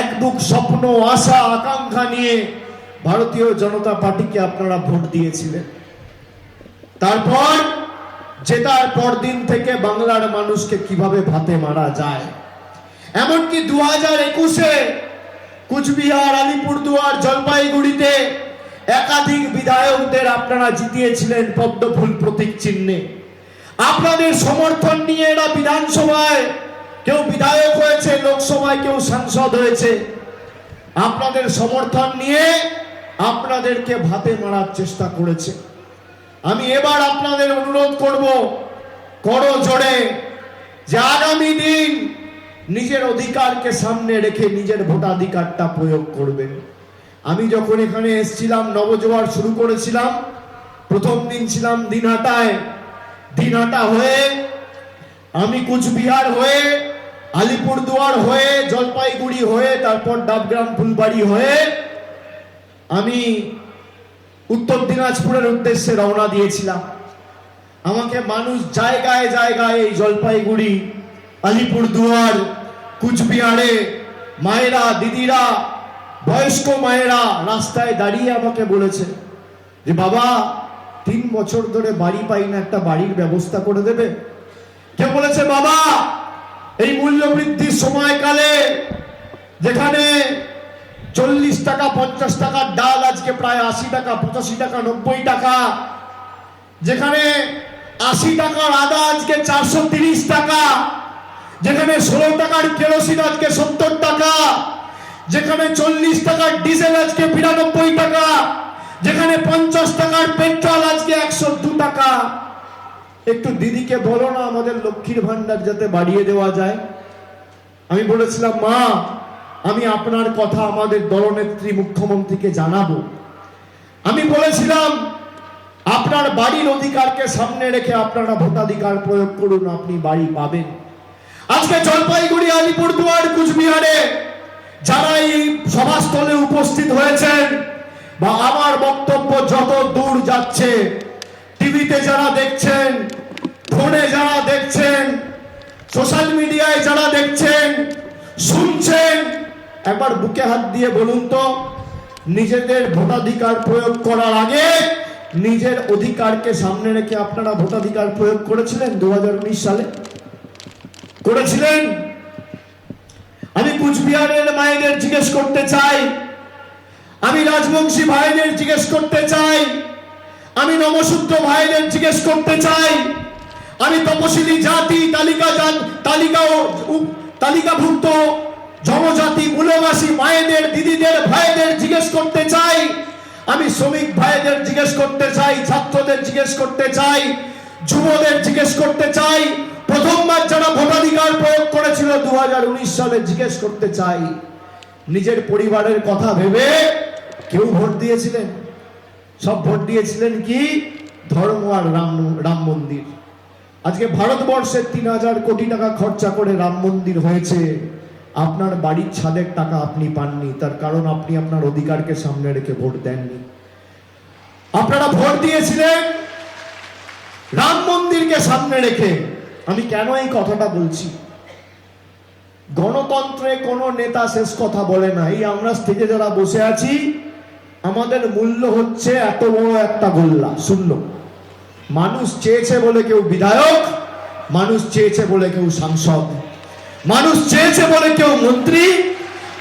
এক বুক স্বপ্ন, আশা, আকাঙ্ক্ষা নিয়ে ভারতীয় জনতা পার্টিকে আপনারা ভোট দিয়েছিলেন। তারপর জেতার পর দিন থেকে বাংলার মানুষকে কীভাবে ভাতে মারা যায়, এমনকি দু হাজার একুশে কুচবিহার, আলিপুরদুয়ার, জলপাইগুড়িতে একাধিক বিধায়কদের আপনারা জিতিয়েছিলেন পদ্মফুল প্রতীক চিহ্নে। আপনাদের সমর্থন নিয়ে এরা বিধানসভায় কেউ বিধায়ক হয়েছে, লোকসভায় কেউ সাংসদ হয়েছে। আপনাদের সমর্থন নিয়ে আপনাদেরকে ভাতে মারার চেষ্টা করেছে। আমি এবার আপনাদের অনুরোধ করব, করো জোরে, যে আগামী দিন নিজের অধিকারকে সামনে রেখে নিজের ভোটাধিকারটা প্রয়োগ করবেন। আমি যখন এখানে এসেছিলাম, নবজোয়ার শুরু করেছিলাম, প্রথম দিন ছিলাম দিনহাটায়। দিনহাটা হয়ে আমি কুচবিহার হয়ে আলিপুরদুয়ার হয়ে, জলপাইগুড়ি হয়ে, তারপর ডাবগ্রাম, ফুলবাড়ি হয়ে আমি উত্তর দিনাজপুরের উদ্দেশ্যে রওনা দিয়েছিলাম। আমাকে মানুষ জায়গায় জায়গায় এই জলপাইগুড়ি আলিপুরদুয়ার কুচবিহারে মায়েরা, দিদিরা, বয়স্ক মায়েরা রাস্তায় দাঁড়িয়ে আমাকে বলেছে যে, বাবা, তিন বছর ধরে বাড়ি পাই না, একটা বাড়ির ব্যবস্থা করে দেবে? কে বলেছে, বাবা এই মূল্য বৃদ্ধির সময়কালে যেখানে চল্লিশ টাকা, পঞ্চাশ টাকার ডাল আজকে প্রায় আশি টাকা, পঁচাশি টাকা, নব্বই টাকা। যেখানে আশি টাকার আদা আজকে চারশো তিরিশ টাকা। যেখানে ষোলো টাকার কেরোসিন আজকে সত্তর টাকা। যেখানে চল্লিশ টাকার ডিজেল আজকে বিরানব্বই টাকা। যেখানে পঞ্চাশ টাকার পেট্রোল আজকে একশো টাকা। একটু দিদিকে বলো না আমাদের লক্ষ্মীর ভান্ডার যাতে বাড়িয়ে দেওয়া যায়। আমি বলেছিলাম, মা, আমি আপনার কথা আমাদের দলনেত্রী মুখ্যমন্ত্রীকে জানাব। আমি বলেছিলাম, আপনার বাড়ির অধিকারকে সামনে রেখে আপনারা ভোটাধিকার প্রয়োগ করুন, আপনি বাড়ি পাবেন। আজকে জলপাইগুড়ি আলিপুরদুয়ার কুচবিহারে যারা এই সভাস্থলে উপস্থিত হয়েছেন বা আমার বক্তব্য যত দূর যাচ্ছে, টিভিতে যারা দেখছেন ফোনে যারা দেখছেন সোশ্যাল মিডিয়ায় যারা দেখছেন, শুনছেন, একবার বুকে হাত দিয়ে বলুন তো, নিজেদের ভোটাধিকার প্রয়োগ করার আগে নিজের অধিকারকে সামনে রেখে আপনারা ভোটাধিকার প্রয়োগ করেছিলেন দু হাজার উনিশ সালে? করেছিলেন? আমি কুচবিহারের মায়েদের জিজ্ঞেস করতে চাই, আমি রাজবংশী ভাইদের জিজ্ঞেস করতে চাই, আমি নমশূদ্র ভাইদের জিজ্ঞেস করতে চাই আমি তপশিলি জাতি, তালিকা তালিকা তালিকাভুক্ত জনজাতি, মূলবাসী, মায়েদের, দিদিদের, ভাইদের জিজ্ঞেস করতে চাই। আমি শ্রমিক ভাইদের জিজ্ঞেস করতে চাই, ছাত্রদের জিজ্ঞেস করতে চাই, যুবদের জিজ্ঞেস করতে চাই। প্রথমবার যারা ভোটাধিকার প্রয়োগ করেছিল দু হাজার উনিশ সালে জিজ্ঞেস করতে চাই। নিজের পরিবারের কথা ভেবে কেউ ভোট দিয়েছিলেন? সব ভোট দিয়েছিলেন কি? ধর্ম আর রাম রাম মন্দির। আজকে ভারতবর্ষের তিন হাজার কোটি টাকা খরচা করে রাম মন্দির হয়েছে। আপনার বাড়ির ছাদের টাকা আপনি পাননি, তার কারণ আপনি আপনার অধিকারকে সামনে রেখে ভোট দেননি। আপনারা ভোট দিয়েছিলেন রাম মন্দিরকে সামনে রেখে। আমি কেন এই কথাটা বলছি? গণতন্ত্রে কোনো নেতা শেষ কথা বলে না। এই আমরা স্টেজে যারা বসে আছি, আমাদের মূল্য হচ্ছে এত বড় একটা গোল্লা। শূন্য। মানুষ চেয়েছে বলে কেউ বিধায়ক, মানুষ চেয়েছে বলে কেউ সাংসদ, মানুষ চেয়েছে বলে কেউ মন্ত্রী,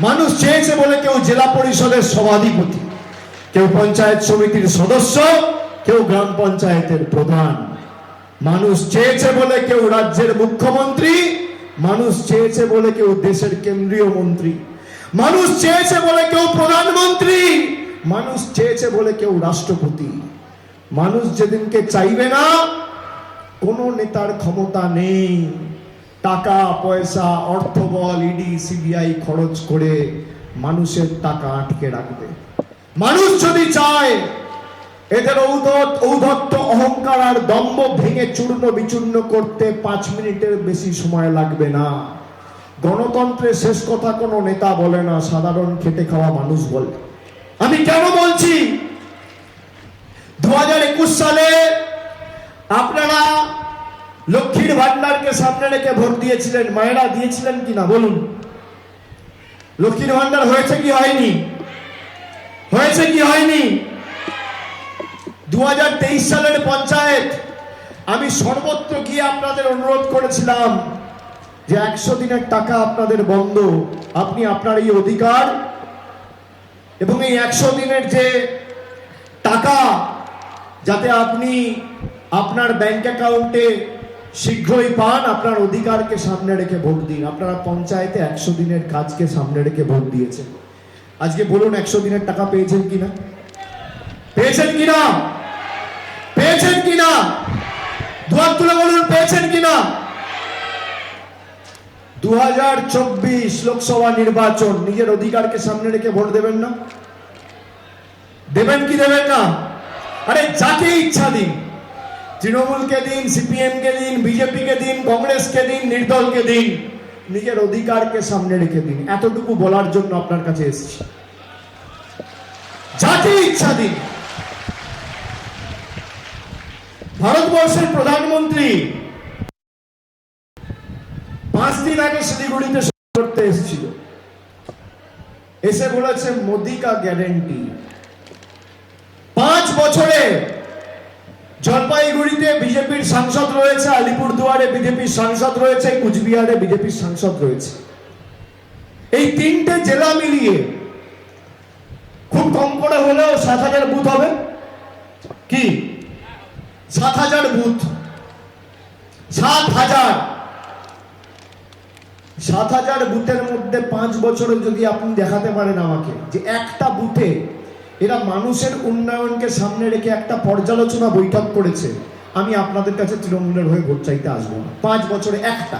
মানুষ চেয়েছে বলে কেউ জেলা পরিষদের সভাধিপতি, কেউ পঞ্চায়েত সমিতির সদস্য, কেউ গ্রাম পঞ্চায়েতের প্রধান। মানুষ চেয়েছে বলে কেউ রাজ্যের মুখ্যমন্ত্রী, মানুষ চেয়েছে বলে কেউ দেশের কেন্দ্রীয় মন্ত্রী, মানুষ চেয়েছে বলে কেউ প্রধানমন্ত্রী, মানুষ চেয়েছে বলে কেউ রাষ্ট্রপতি। মানুষ যেদিনকে চাইবে না, কোন নেতার ক্ষমতা নেই। টাকা, পয়সা অর্থবল ইডি সিবিআই খরচ করে মানুষের টাকা আটকে রাখবে। মানুষ যদি চায়, এদের ঔদত ঔদত্ত অহংকার আর দম্ভ ভেঙে চূর্ণ বিচূর্ণ করতে পাঁচ মিনিটের বেশি সময় লাগবে না। গণতন্ত্রের শেষ কথা কোনো নেতা বলে না, সাধারণ খেটে খাওয়া মানুষ বলে। আমি কেন বলছি? দু হাজার একুশ সালে আপনারা লক্ষ্মীর ভান্ডারকে সামনে রেখে ভোট দিয়েছিলেন, মায়েরা দিয়েছিলেন কিনা বলুন। লক্ষ্মীর ভান্ডার হয়েছে কি হয়নি? হয়েছে কি হয়নি? দুহাজার তেইশ সালের পঞ্চায়েত, আমি সর্বত্র গিয়ে আপনাদের অনুরোধ করেছিলাম যে একশো দিনের টাকা আপনাদের বন্ধ। আপনি আপনার এই অধিকার এবং এই একশো দিনের যে টাকা যাতে আপনি আপনার ব্যাংক অ্যাকাউন্টে শীঘ্রই পান, আপনার অধিকারকে সামনে রেখে ভোট দিন। আপনারা পঞ্চায়েতে একশো দিনের কাজকে সামনে রেখে ভোট দিয়েছেন। আজকে বলুন, একশো দিনের টাকা পেয়েছেন কিনা? পেয়েছেন কিনা? পেয়েছেন কিনা? তুলে বলুন, পেয়েছেন কিনা? দু হাজার চব্বিশ লোকসভা নির্বাচন, নিজের অধিকারকে সামনে রেখে ভোট দেবেন না? দেবেন কি দেবেন না? আরে যাকে ইচ্ছা দিন। তৃণমূলকে দিন সিপিএম কে দিন বিজেপি কে দিন, কংগ্রেসকে দিন, নির্দলকে দিন, নিজের অধিকারকে সামনে রেখে দিন। এতটুকু বলার জন্য আপনার কাছে এসেছি। যাকে ইচ্ছা দিন। ভারতবর্ষের প্রধানমন্ত্রী পাঁচ দিন আগে শিলিগুড়িতে করতে এসেছিল। এসে বলেছে, মোদি কা গ্যারেন্টি পাঁচ বছরে জলপাইগুড়িতে বিজেপির সাংসদ রয়েছে, আলিপুরদুয়ারে বিজেপির সাংসদ রয়েছে, কুচবিহারে বিজেপির সাংসদ রয়েছে। এই তিনটে জেলা মিলিয়ে খুব কম করে হলেও সাত হাজার বুথ হবে। কি? সাত হাজার বুথ। সাত হাজার। সাত হাজার বুথের মধ্যে পাঁচ বছরে যদি আপনি দেখাতে পারেন আমাকে, যে একটা বুথে এরা মানুষের উন্নয়নকে সামনে রেখে একটা পর্যালোচনা বৈঠক করেছে। আমি আপনাদের কাছে তৃণমূলের হয়ে ভোট চাইতে আসব না। পাঁচ বছরে একটা,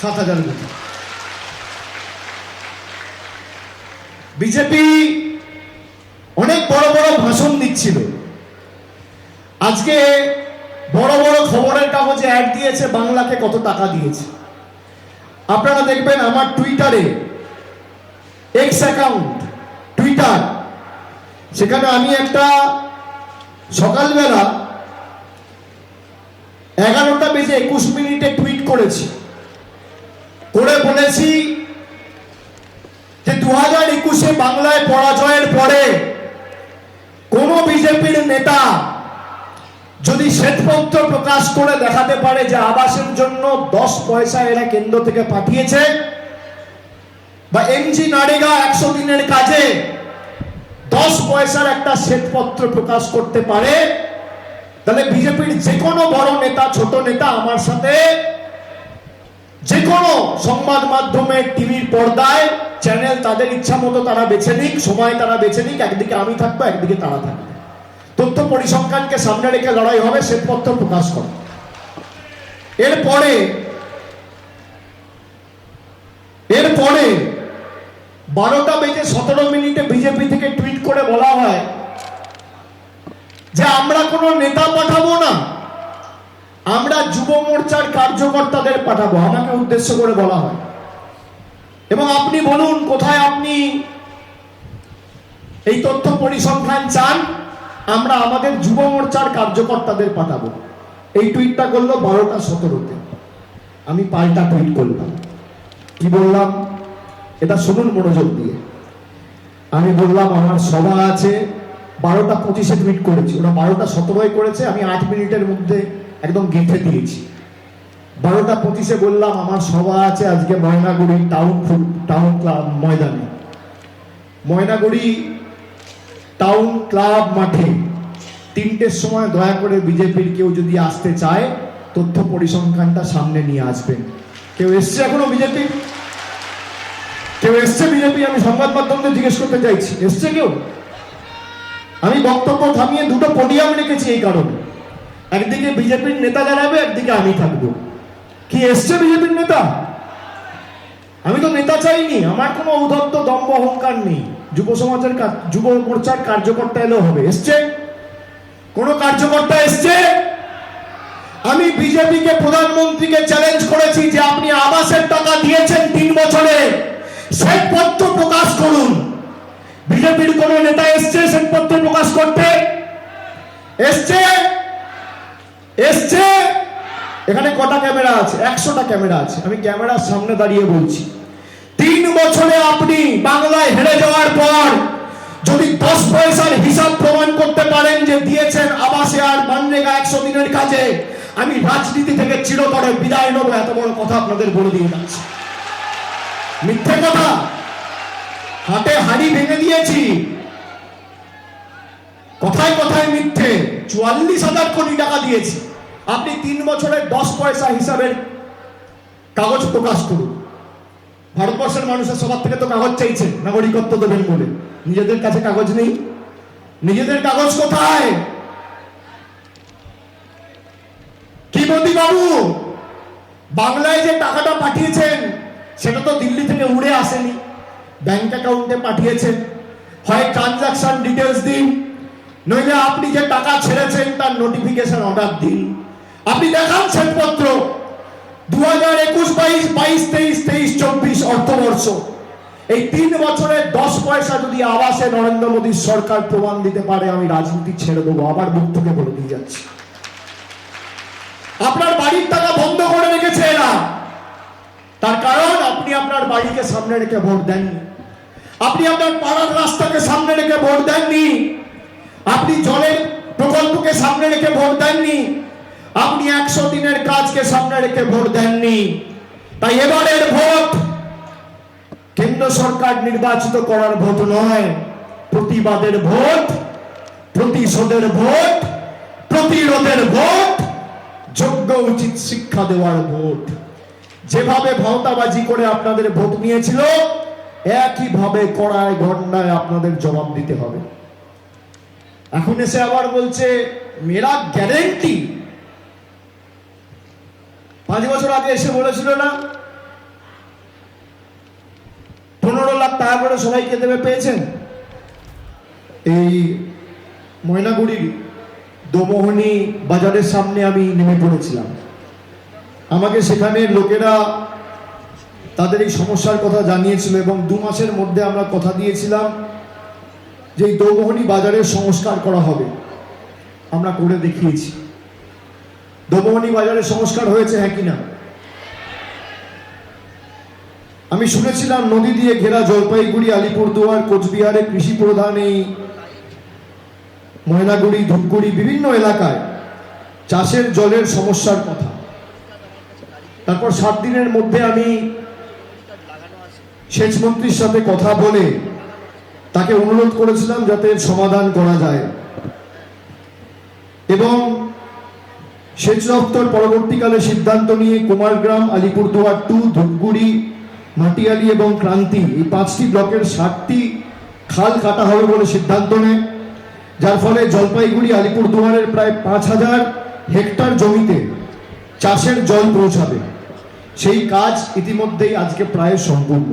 সাত হাজার বিজেপি অনেক বড় বড় ভাষণ দিচ্ছিল। আজকে বড় বড় খবরের কাগজে অ্যাড দিয়েছে, বাংলাকে কত টাকা দিয়েছে। আপনারা দেখবেন আমার টুইটারে এক্স অ্যাকাউন্ট টুইটার সেখানে আমি একটা সকালবেলা এগারোটা বেজে একুশ মিনিটে টুইট করেছি। করে বলেছি যে দু হাজার একুশে বাংলায় পরাজয়ের পরে কোন বিজেপির নেতা যদি শ্বেতপত্র প্রকাশ করে দেখাতে পারে যে আবাসের জন্য দশ পয়সা এরা কেন্দ্র থেকে পাঠিয়েছে, বা এমজি নারেগা একশো দিনের কাজে দশ পয়সার একটা শ্বেতপত্র প্রকাশ করতে পারে, তাহলে বিজেপির যে কোনো বড় নেতা, ছোট নেতা আমার সাথে যে কোনো সংবাদ মাধ্যমে টিভির পর্দায়, চ্যানেল তাদের ইচ্ছা মতো তারা বেছে নিক, সময় তারা বেছে নিক, একদিকে আমি থাকব, একদিকে তারা থাকবে। তথ্য পরিসংখ্যানকে সামনে রেখে লড়াই হবে, শ্বেতপত্র প্রকাশ করে। এরপরে এরপরে বারোটা বেজে সতেরো মিনিটে বিজেপি থেকে টুইট করে বলা হয় যে আমরা কোনো নেতা পাঠাবো না, আমরা যুব মোর্চার কার্যকর্তাদের পাঠাবো, আমাকে উদ্দেশ্য করে বলা হয়। এবং আপনি বলুন, কোথায় আপনি এই তথ্য পরিসংখ্যান চান? আমরা আমাদের যুব মোর্চার কার্যকর্তাদের পাঠাবো। এই টুইটটা করল বারোটা সতেরোতে। আমি পাল্টা টুইট করলাম। কি বললাম? এটা শুনুন মনোযোগ দিয়ে। আমি বললাম, আমার সভা আছে। বারোটা পঁচিশে টুইট করেছি। ওরা বারোটা সতেরোয় করেছে। আমি আট মিনিটের মধ্যে একদম গেঁথে দিয়েছি। বারোটা পঁচিশে বললাম, আমার সভা আছে আজকে ময়নাগুড়ি টাউন টাউন ক্লাব ময়দানে। ময়নাগুড়ি টাউন ক্লাব মাঠে তিনটের সময় দয়া করে বিজেপির কেউ যদি আসতে চায়, তথ্য পরিসংখ্যানটা সামনে নিয়ে আসবেন। কেউ এসছে এখনও বিজেপি কেউ এসছে বিজেপি, আমি সংবাদ মাধ্যমে জিজ্ঞেস করতে চাইছি। এসছে কেউ? আমি বক্তব্য থামিয়ে দুটো পোডিয়াম রেখেছি এই কারণে। একদিকে বিজেপির নেতা দাঁড়াবে একদিকে আমি থাকব। কি এসছে বিজেপির নেতা? আমি তো নেতা চাইনি, আমার কোনো ঔদ্ধত্য, দম্ভ, অহংকার নেই। যুব সমাজের যুব মোর্চার কার্যকর্তা এলেও হবে। এসছে? কোন কার্যকর্তা এসছে? আমি বিজেপিকে প্রধানমন্ত্রীকে চ্যালেঞ্জ করেছি যে আপনি আবাসের টাকা দিয়েছেন তিন বছরে। শ্বেতপত্র প্রকাশ করুন। বিজেপির কোন নেতা এসছে শ্বেতপত্র প্রকাশ করতে? এসছে? এসছে? এখানে কটা ক্যামেরা আছে? একশোটা ক্যামেরা আছে। আমি ক্যামেরার সামনে দাঁড়িয়ে বলছি। তিন বছরে আপনি বাংলায় হেরে যাওয়ার পর যদি দশ পয়সার হিসাব প্রমাণ করতে পারেন যে দিয়েছেন আবাসে আর মানরেগা একশো দিনের কাজে, আমি রাজনীতি থেকে চিরতরে বিদায় নেব। এত বড় কথা আপনাদের বলে দিয়ে যাচ্ছি। মিথ্যে কথা। হাটে হাড়ি ভেঙে দিয়েছি। কথায় কথায় মিথ্যে। চুয়াল্লিশ হাজার কোটি টাকা দিয়েছি। আপনি তিন বছরের দশ পয়সা হিসাবের কাগজ প্রকাশ করুন। ভারতবর্ষের মানুষের সবার থেকে তো কাগজ চাইছে, নাগরিকত্ব দেবেন বলে। নিজেদের কাছে কাগজ নেই। নিজেদের কাগজ কোথায়? কি মোদী বাবু? বাংলায় যে টাকাটা পাঠিয়েছেন সেটা তো দিল্লি থেকে উড়ে আসেনি। ব্যাংক অ্যাকাউন্টে পাঠিয়েছেন। হয় ট্রানজাকশন ডিটেলস দিন। নইলে আপনি যে টাকা ছেড়েছেন তার নোটিফিকেশন অর্ডার দিন। আপনি দেখান শ্বেতপত্র। দু হাজার একুশ, বাইশ বাইশ, তেইশ তেইশ, চব্বিশ অর্থবর্ষ। এই তিন বছরে দশ পয়সা যদি আবাসে নরেন্দ্র মোদীর সরকার প্রমাণ দিতে পারে, আমি রাজনীতি ছেড়ে দেবো। আবার মুখ থেকে বলে দিয়ে যাচ্ছি। আপনার বাড়ির টাকা বন্ধ করে রেখেছে এরা। তার কারণ, আপনি আপনার বাড়িকে সামনে রেখে ভোট দেননি। আপনি আপনার পাড়ার রাস্তাকে সামনে রেখে ভোট দেননি। আপনি জলের প্রকল্পকে সামনে রেখে ভোট দেননি। আপনি একশো দিনের কাজকে সামনে রেখে ভোট দেননি। তাই এবারের ভোট কেন্দ্র সরকার নির্বাচিত করার ভোট নয়। প্রতিবাদের ভোট, প্রতিশোধের ভোট, প্রতিরোধের ভোট, যোগ্য উচিত শিক্ষা দেওয়ার ভোট। যেভাবে ভাওতাবাজি করে আপনাদের ভোট নিয়েছিল, একইভাবে কড়ায় ঘন্টায় আপনাদের জবাব দিতে হবে। এখন এসে আবার বলছে মেরা গ্যারেন্টি পাঁচ বছর আগে এসে বলেছিল না? পনেরো লাখ টাকা করে সবাইকে দেবে, পেয়েছেন? এই ময়নাগুড়ির দোমোহনী বাজারের সামনে আমি নেমে পড়েছিলাম। আমাকে সেখানে লোকেরা তাদের এই সমস্যার কথা জানিয়েছিল এবং দু মাসের মধ্যে আমরা কথা দিয়েছিলাম যে এই দৌমোহনী বাজারের সংস্কার করা হবে। আমরা করে দেখিয়েছি। দৌমোহনী বাজারের সংস্কার হয়েছে হ্যাঁ কিনা আমি শুনেছিলাম নদী দিয়ে ঘেরা জলপাইগুড়ি, আলিপুরদুয়ার, কোচবিহারে কৃষি প্রধান এই ময়নাগুড়ি ধূপগুড়ি বিভিন্ন এলাকায় চাষের জলের সমস্যার কথা। তারপর সাত দিনের মধ্যে আমি সেচ মন্ত্রীর সাথে কথা বলে তাকে অনুরোধ করেছিলাম যাতে সমাধান করা যায়। এবং সেচ দপ্তর পরবর্তীকালে সিদ্ধান্ত নিয়ে কুমারগ্রাম, আলিপুরদুয়ার টু, ধূপগুড়ি, মাটিয়ালি এবং ক্রান্তি এই পাঁচটি ব্লকের ষাটটি খাল কাটা হবে বলে সিদ্ধান্ত নেয়। যার ফলে জলপাইগুড়ি, আলিপুরদুয়ারের প্রায় পাঁচ হাজার হেক্টর জমিতে চাষের জল পৌঁছাবে। সেই কাজ ইতিমধ্যেই আজকে প্রায় সম্পূর্ণ।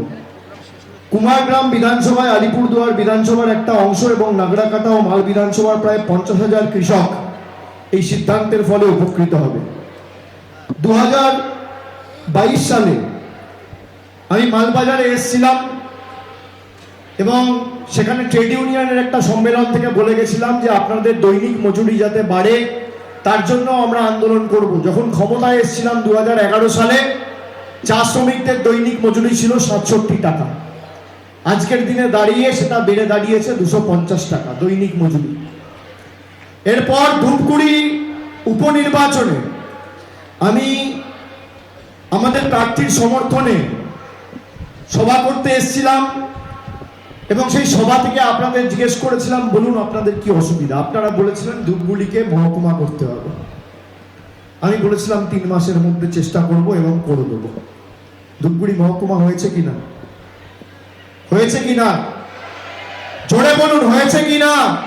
কুমারগ্রাম বিধানসভায় আলিপুরদুয়ার বিধানসভার একটা অংশ এবং নাগরাকাটা ও মাল বিধানসভার প্রায় পঞ্চাশ হাজার কৃষক এই সিদ্ধান্তের ফলে উপকৃত হবে। দু বাইশ সালে আমি মালবাজারে এসেছিলাম এবং সেখানে ট্রেড ইউনিয়নের একটা সম্মেলন থেকে বলে গেছিলাম যে আপনাদের দৈনিক মজুরি যাতে বাড়ে, তার জন্য আমরা আন্দোলন করব। যখন ক্ষমতায় এসেছিলাম দু হাজার এগারো সালে চা শ্রমিকদের দৈনিক মজুরি ছিল সাতষট্টি টাকা। আজকের দিনে দাঁড়িয়ে সেটা বেড়ে দাঁড়িয়েছে দুশো পঞ্চাশ টাকা, দৈনিক মজুরি। এরপর ধূপগুড়ি উপনির্বাচনে আমি আমাদের প্রার্থীর সমর্থনে সভা করতে এসেছিলাম এবং সেই সভা থেকে আপনাদের জিজ্ঞেস করেছিলাম, বলুন আপনাদের কি অসুবিধা? আপনারা বলেছিলেন ধূপগুড়িকে মহকুমা করতে হবে। আমি বলেছিলাম তিন মাসের মধ্যে চেষ্টা করব এবং করে দেবো। ধূপগুড়ি মহকুমা হয়েছে কিনা? হয়েছে কিনা? জোরে বলুন, হয়েছে কিনা?